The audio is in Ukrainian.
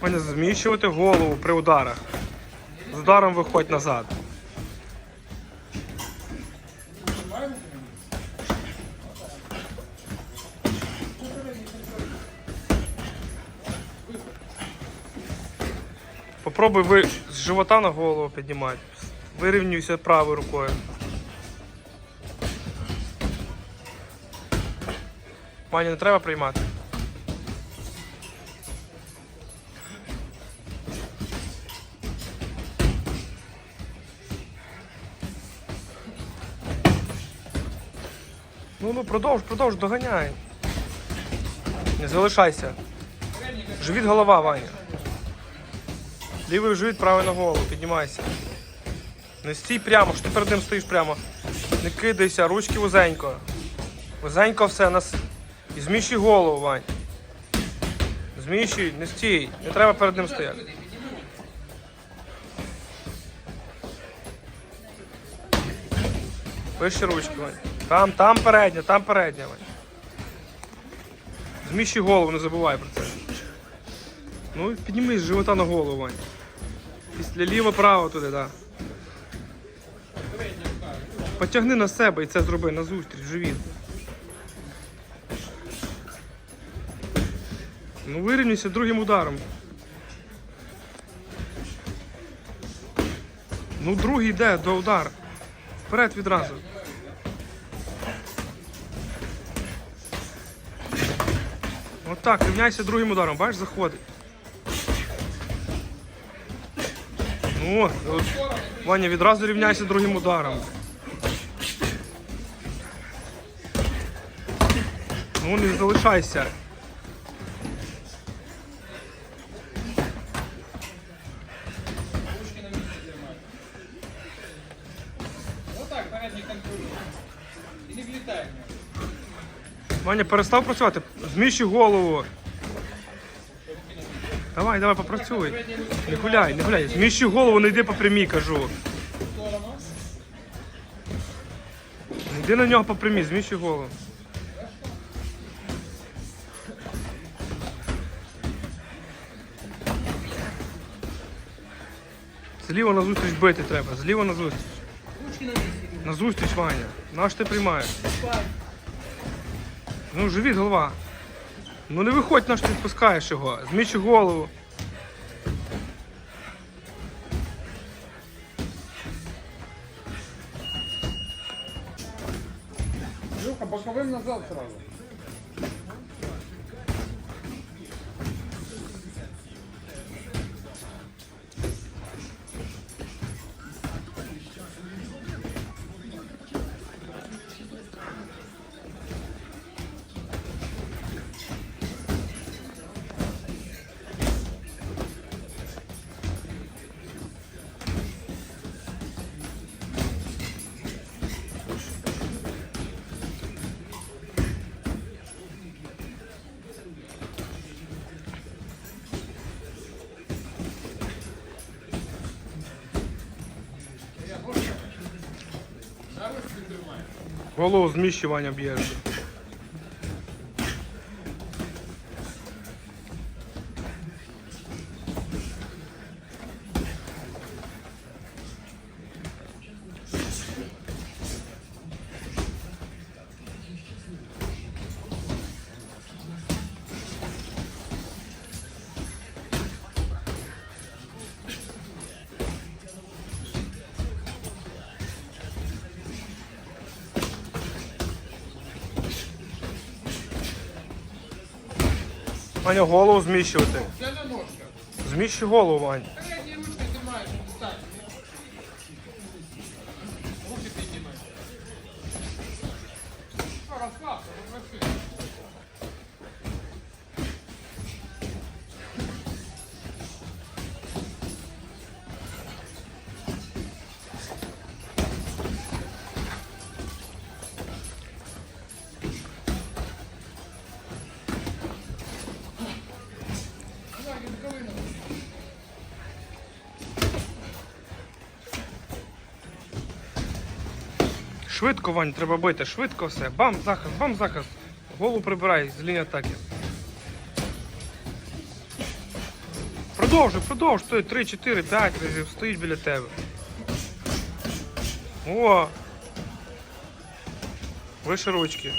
Ваня, зміщувати голову при ударах. З ударом виходь назад. Попробуй ви з живота на голову піднімати. Вирівнюйся правою рукою. Ваня, не треба приймати. Ну ну продовж, продовж, доганяй. Не залишайся. Живіт голова, Ваня. Лівий живіт, правий на голову, піднімайся. Не стій прямо, що ти перед ним стоїш прямо. Не кидайся, ручки вузенько. Вузенько все нас. І зміщуй голову, Вань. Зміщуй, не стій, не треба перед ним стояти. Вище ручки, Вань. Там, там передня, там передня. Зміщуй голову, не забувай про це. Ну, підніми з живота на голову, Вань. Після ліво-право туди, так. Да. Потягни на себе і це зроби на зустріч, живіт. Ну вирівнюйся другим ударом. Ну другий йде до удар. Вперед відразу. Отак, рівняйся другим ударом, бачиш, заходить. Ну, Ваня, відразу рівняйся другим ударом. Ну, не залишайся. Ваня, перестав працювати. Зміщуй голову. Давай, давай, попрацюй. Не гуляй, не гуляй. Зміщуй голову, не йди по прямій, кажу. Не йди на нього по прямій, зміщуй голову. Зліво на зустріч бити треба, зліво на зустріч. На. Зустріч, Ваня. Наш ти приймаєш? Ну, живіт, голова. Ну не виходь, наш ти відпускаєш його. Змічу голову. Жука, боковим назад сразу. Голову зміщування б'єш. Ваня, голову зміщувати. Зміщуй голову, Вань. Швидко, Вань, треба бити, швидко все. Бам, захист, бам, захист. Голову прибирай з лінії атаки. Продовжуй, продовж, стой, 3, 4, 5 разів, стоїть біля тебе. О! Вище ручки.